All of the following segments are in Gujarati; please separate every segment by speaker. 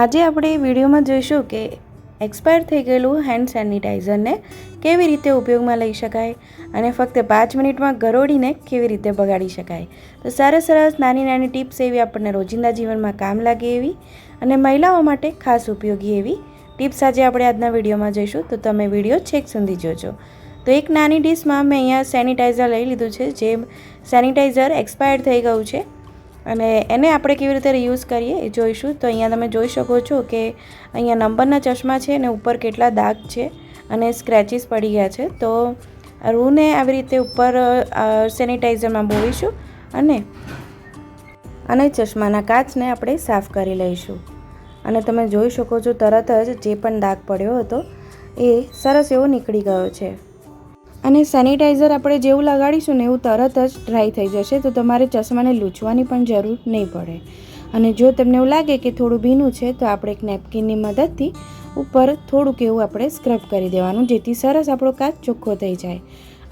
Speaker 1: આજે આપણે વિડીયોમાં જોઈશું કે એક્સપાયર થઈ ગયેલું હેન્ડ સેનિટાઈઝરને કેવી રીતે ઉપયોગમાં લઈ શકાય અને ફક્ત પાંચ મિનિટમાં ગરોડીને કેવી રીતે બગાડી શકાય. તો સરસ સરસ નાની નાની ટિપ્સ એવી આપણને રોજિંદા જીવનમાં કામ લાગે એવી અને મહિલાઓ માટે ખાસ ઉપયોગી એવી ટિપ્સ આજે આપણે આજના વિડીયોમાં જોઈશું. તો તમે વીડિયો છેક સુધી જોજો. તો એક નાની ડિશમાં મેં અહીંયા સેનિટાઈઝર લઈ લીધું છે, જે સેનિટાઈઝર એક્સપાયર્ડ થઈ ગયું છે. અને એને આપણે કેવી રીતે યુઝ કરીએ એ જોઈશું. તો અહીંયા તમે જોઈ શકો છો કે અહીંયા નંબરના ચશ્મા છે અને ઉપર કેટલા દાગ છે અને સ્ક્રેચીસ પડી ગયા છે. તો રૂને આવી રીતે ઉપર સેનિટાઈઝરમાં બોવીશું અને અને ચશ્માના કાચને આપણે સાફ કરી લઈશું. અને તમે જોઈ શકો છો તરત જ જે પણ દાગ પડ્યો હતો એ સરસ એવો નીકળી ગયો છે. અને સેનિટાઈઝર આપણે જેવું લગાડીશું ને એવું તરત જ ડ્રાય થઈ જશે, તો તમારે ચશ્માને લૂછવાની પણ જરૂર નહીં પડે. અને જો તમને એવું લાગે કે થોડું ભીનું છે, તો આપણે એક નેપકિનની મદદથી ઉપર થોડુંક એવું આપણે સ્ક્રબ કરી દેવાનું, જેથી સરસ આપણો કાચ ચોખ્ખો થઈ જાય.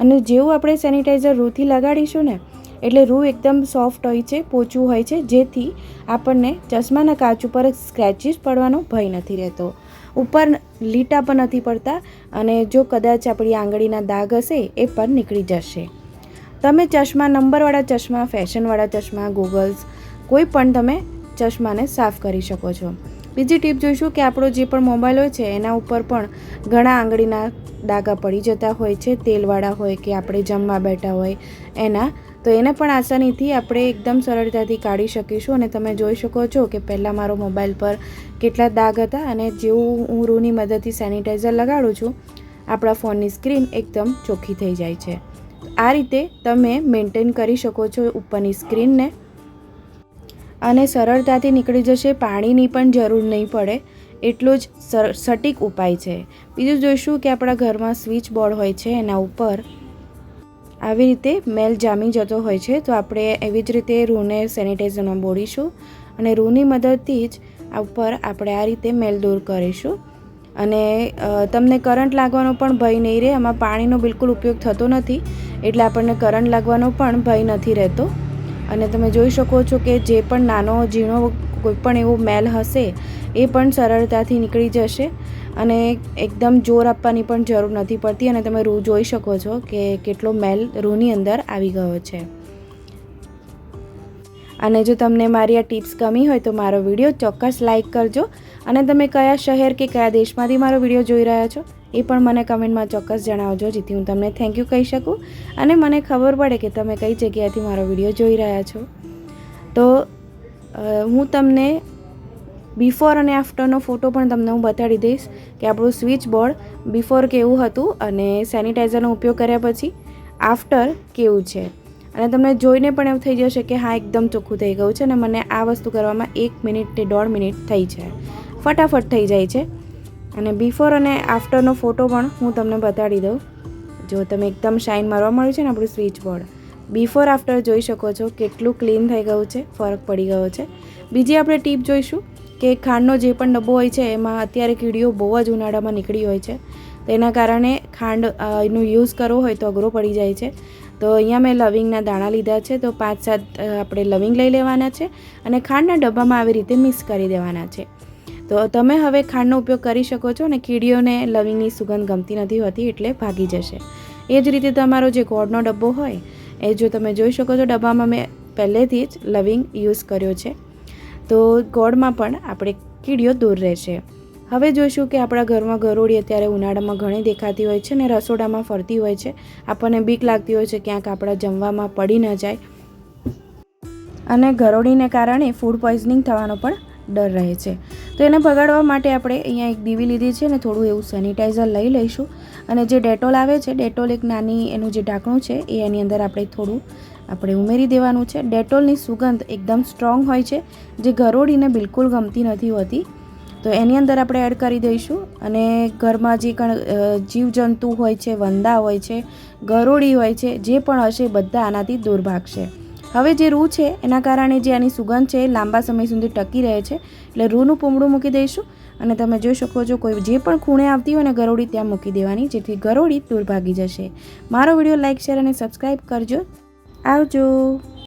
Speaker 1: અને જેવું આપણે સેનિટાઈઝર રૂથી લગાડીશું ને એટલે રૂ એકદમ સોફ્ટ હોય છે, પોચું હોય છે, જેથી આપણને ચશ્માના કાચ ઉપર સ્ક્રેચીસ પડવાનો ભય નથી રહેતો. ઉપર લીટા પણ નથી પડતા અને જો કદાચ આપણી આંગળીના દાગ હશે, એ પણ નીકળી જશે. તમે ચશ્મા નંબરવાળા ચશ્મા, ફેશનવાળા ચશ્મા, ગૂગલ્સ, કોઈ પણ તમે ચશ્માને સાફ કરી શકો છો. બીજી ટીપ જોઈશું કે આપણો જે પણ મોબાઈલ હોય છે, એના ઉપર પણ ઘણા આંગળીના ડાઘા પડી જતા હોય છે, તેલવાળા હોય કે આપણે જમવા બેઠા હોય, એના તો એને પણ આસાનીથી આપણે એકદમ સરળતાથી કાઢી શકીશું અને તમે જોઈ શકો છો કે પહેલાં મારો મોબાઈલ પર કેટલા દાગ હતા અને જેવું હું રૂની મદદથી સેનિટાઈઝર લગાડું છું, આપણા ફોનની સ્ક્રીન એકદમ ચોખ્ખી થઈ જાય છે. આ રીતે તમે મેન્ટેન કરી શકો છો ઉપરની સ્ક્રીનને. અને સરળતાથી નીકળી જશે, પાણીની પણ જરૂર નહીં પડે, એટલો જ સટીક ઉપાય છે. બીજું જોઈશું કે આપણા ઘરમાં સ્વિચ બોર્ડ હોય છે એના ઉપર આવી રીતે મેલ જામી જતો હોય છે, તો આપણે એવી જ રીતે રૂને સેનિટાઈઝરમાં બોળીશું અને રૂની મદદથી જ આ ઉપર આપણે આ રીતે મેલ દૂર કરીશું. અને તમને કરંટ લાગવાનો પણ ભય નહીં રહે, આમાં પાણીનો બિલકુલ ઉપયોગ થતો નથી, એટલે આપણને કરંટ લાગવાનો પણ ભય નથી રહેતો. અને તમે જોઈ શકો છો કે જે પણ નાનો ઝીણો કોઈ પણ એવો મેલ હશે, એ પણ સરળતાથી નીકળી જશે અને એકદમ જોર આપવાની પણ જરૂર નથી પડતી અને તમે રૂ જોઈ શકો છો કે કેટલો મેલ રૂની અંદર આવી ગયો છે. અને જો તમને મારી આ ટિપ્સ ગમી હોય તો મારો વીડિયો ચોક્કસ લાઇક કરજો અને તમે કયા શહેર કે કયા દેશમાંથી મારો વીડિયો જોઈ રહ્યા છો, એ પણ મને કમેન્ટમાં ચોક્કસ જણાવજો, જેથી હું તમને થેન્ક યુ કહી શકું અને મને ખબર પડે કે તમે કઈ જગ્યાએથી મારો વીડિયો જોઈ રહ્યા છો. તો હું તમને બિફોર અને આફ્ટરનો ફોટો પણ તમને હું બતાડી દઈશ કે આપણું સ્વિચ બોર્ડ બિફોર કેવું હતું અને સેનિટાઈઝરનો ઉપયોગ કર્યા પછી આફ્ટર કેવું છે. અને તમને જોઈને પણ એવું થઈ જશે કે હા, એકદમ ચોખ્ખું થઈ ગયું છે અને મને આ વસ્તુ કરવામાં એક મિનિટ કે દોઢ મિનિટ થઈ છે. ફટાફટ થઈ જાય છે. અને બિફોર અને આફ્ટરનો ફોટો પણ હું તમને બતાડી દઉં. જો તમે એકદમ શાઇન મારવા મળ્યું છે ને આપણું સ્વિચ બોર્ડ બિફોર આફ્ટર જોઈ શકો છો કેટલું ક્લીન થઈ ગયું છે, ફરક પડી ગયો છે. બીજી આપણે ટીપ જોઈશું કે ખાંડનો જે પણ ડબ્બો હોય છે, એમાં અત્યારે કીડીઓ બહુ જ ઉનાળામાં નીકળી હોય છે. તો એના કારણે ખાંડ એનો યુઝ કરવો હોય તો અઘરો પડી જાય છે. તો અહીંયા મેં લવિંગના દાણા લીધા છે, તો પાંચ સાત આપણે લવિંગ લઈ લેવાના છે અને ખાંડના ડબ્બામાં આવી રીતે મિક્સ કરી દેવાના છે. તો તમે હવે ખાંડનો ઉપયોગ કરી શકો છો અને કીડીઓને લવિંગની સુગંધ ગમતી નથી હોતી એટલે ભાગી જશે. એ જ રીતે તમારો જે ગોળનો ડબ્બો હોય એ જો તમે જોઈ શકો છો, ડબ્બામાં મેં પહેલેથી જ લવિંગ યુઝ કર્યો છે. તો ગોળમાં પણ આપણે કીડીઓ દૂર રહેશે હવે જોઈશું કે આપણા ઘરમાં ગરોળી અત્યારે ઉનાળામાં ઘણી દેખાતી હોય છે ને રસોડામાં ફરતી હોય છે. આપણને બીક લાગતી હોય છે ક્યાંક આપણા જમવામાં પડી ન જાય. અને ગરોળીને કારણે ફૂડ પોઈઝનિંગ થવાનો પણ ડર રહે છે. તો એને ભગાડવા માટે આપણે અહીંયા એક દીવી લીધી છે અને થોડું એવું સેનિટાઈઝર લઈ લઈશું. અને જે ડેટોલ આવે છે, ડેટોલ એક નાની એનું જે ઢાંકણું છે, એ એની અંદર આપણે થોડું આપણે ઉમેરી દેવાનું છે. ડેટોલની સુગંધ એકદમ સ્ટ્રોંગ હોય છે, જે ગરોળીને બિલકુલ ગમતી નથી હોતી. તો એની અંદર આપણે એડ કરી દઈશું. અને ઘરમાં જે કણ જીવજંતુ હોય છે, વંદા હોય છે, ગરોળી હોય છે, જે પણ હશે બધા આનાથી દૂર ભાગશે. હવે જે રૂ છે, એના કારણે જે આની સુગંધ છે, એ લાંબા સમય સુધી ટકી રહે છે. એટલે રૂનું પૂમડું મૂકી દઈશું અને તમે જોઈ શકો છો કોઈ જે પણ ખૂણે આવતી હોય ને ગરોળી ત્યાં મૂકી દેવાની, જેથી ગરોળી દૂર ભાગી જશે. મારો વીડિયો લાઇક શેર અને સબસ્ક્રાઈબ કરજો. આવજો.